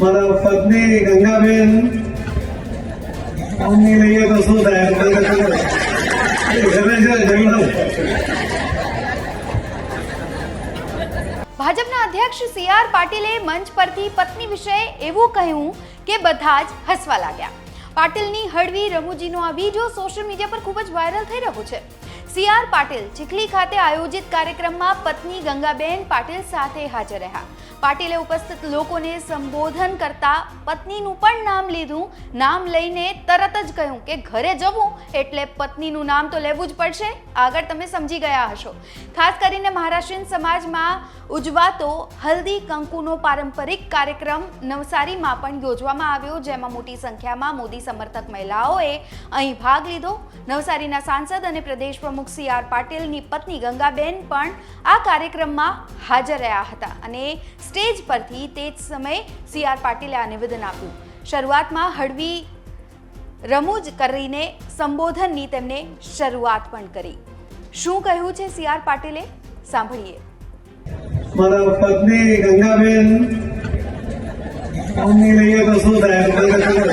મારા પત્ની ગંગાબેન અમને લઈએ તો શું થાય? ભાજપના અધ્યક્ષ સી આર પાટીલે મંચ પરથી પત્ની વિશે એવું કહ્યું કે બધા જ હસવા લાગ્યા. પાટીલની હળવી રમૂજીનો આ વીડિયો સોશિયલ મીડિયા પર ખૂબ જ વાયરલ થઈ રહ્યો છે. સી આર પાટીલ ચીખલી ખાતે આયોજિત કાર્યક્રમમાં પત્ની ગંગાબેન પાટીલ સાથે હાજર રહ્યા. પાટીલે ઉપસ્થિત લોકોને સંબોધન કરતા પત્નીનું પણ નામ લીધું. નામ લઈને તરત જ કહ્યું કે ઘરે જવું એટલે પત્નીનું નામ તો લેવું જ પડશે. આગળ તમે સમજી ગયા હશો. ખાસ કરીને મહારાષ્ટ્રીયન સમાજમાં ઉજવાતો હલ્દી કંકુનો પારંપરિક કાર્યક્રમ નવસારીમાં પણ યોજવામાં આવ્યો, જેમાં મોટી સંખ્યામાં મોદી સમર્થક મહિલાઓએ અહીં ભાગ લીધો. નવસારીના સાંસદ અને પ્રદેશ પ્રમુખ સી આર પાટીલની પત્ની ગંગાબેન પણ આ કાર્યક્રમમાં હાજર રહ્યા હતા અને સ્ટેજ પરથી તે જ સમયે સી આર પાટીલે આ નિવેદન આપ્યું. શરૂઆતમાં હળવી રમૂજ કરીને સંબોધનની તેમણે શરૂઆત પણ કરી. શું કહ્યું છે સી આર પાટીલે? સાંભળીએ. મારા પત્ની ગંગાબેન અમને લઈએ તો શું થાય તમને ખબર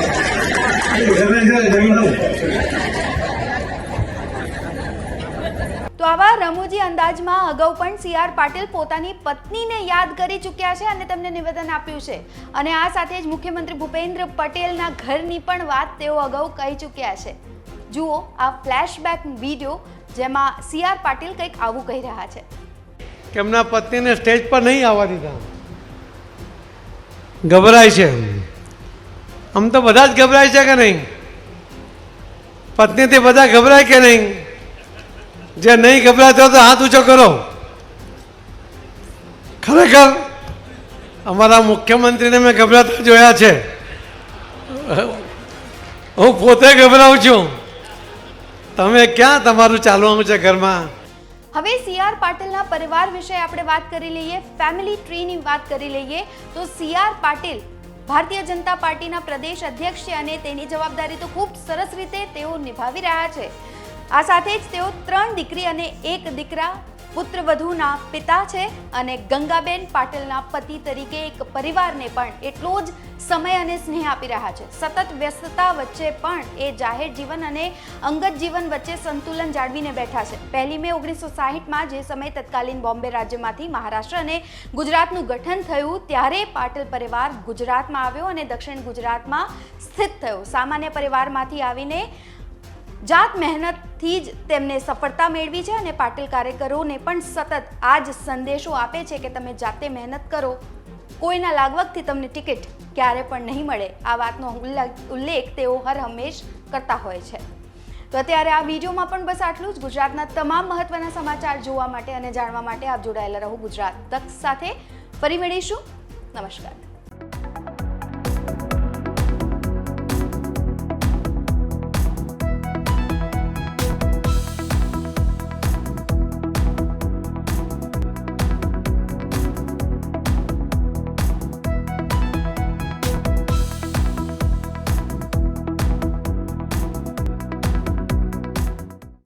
એ ઘરે છે જંગલ તો આવા રમૂજી અંદાજમાં અગાઉ પણ સી આર પાટીલ પોતાની પત્નીને યાદ કરી ચૂક્યા છે અને તેમને નિવેદન આપ્યું છે. અને આ સાથે જ મુખ્યમંત્રી ભૂપેન્દ્ર પટેલના ઘરની પણ વાત તેઓ અગાઉ કહી ચૂક્યા છે. જુઓ આ ફ્લેશબેક વીડિયો જેમાં સી આર પાટીલ કંઈક આવું કહી રહ્યા છે. એમના પત્નીને સ્ટેજ પર નહીં આવવા દીધા. ગભરાય છે આમ તો બધા જ ગભરાય છે કે નહીં? પત્નીથી બધા ગભરાય કે નહીં? જે નહીં ગભરાતો તો હાથ ઊંચો કરો. ખરેખર, અમારા મુખ્યમંત્રીને મેં ગભરાતા જોયા છે. હું પોતે ગભરાઉં છું. તમે ક્યાં તમારું ચાલવાનું છે ઘરમાં? હવે સી આર પાટીલના પરિવાર વિશે આપણે વાત કરી લઈએ ફેમિલી ટ્રીની વાત કરી લઈએ, તો સી આર પાટીલ ભારતીય જનતા પાર્ટીના પ્રદેશ અધ્યક્ષ છે અને તેની જવાબદારી તો ખૂબ સરસ રીતે તેઓ નિભાવી રહ્યા છે. આ સાથે જ તેઓ ત્રણ દીકરી અને એક દીકરા પુત્રવધૂના પિતા છે અને ગંગાબેન પાટીલના પતિ તરીકે એક પરિવારને પણ એટલો જ સમય અને સ્નેહ આપી રહ્યા છે. સતત વ્યસ્તતા વચ્ચે પણ એ જાહેર જીવન અને અંગત જીવન વચ્ચે સંતુલન જાળવીને બેઠા છે. પહેલી મે ઓગણીસો સાહીઠમાં જે સમયે તત્કાલીન બોમ્બે રાજ્યમાંથી મહારાષ્ટ્ર અને ગુજરાતનું ગઠન થયું, ત્યારે પાટીલ પરિવાર ગુજરાતમાં આવ્યો અને દક્ષિણ ગુજરાતમાં સ્થિત થયો. સામાન્ય પરિવારમાંથી આવીને જાત મહેનતથી જ તેમને સફળતા મેળવી છે અને પાટીલ કાર્યકરોને પણ સતત આ જ સંદેશો આપે છે કે તમે જાતે મહેનત કરો. કોઈના લાગવગથી તમને ટિકિટ ક્યારે પણ નહીં મળે, આ વાતનો ઉલ્લેખ તેઓ હર હંમેશ કરતા હોય છે. તો અત્યારે આ વિડીયોમાં પણ બસ આટલું જ. ગુજરાતના તમામ મહત્વના સમાચાર જોવા માટે અને જાણવા માટે આપ જોડાયેલા રહો ગુજરાત તક સાથે. ફરી મળીશું. નમસ્કાર.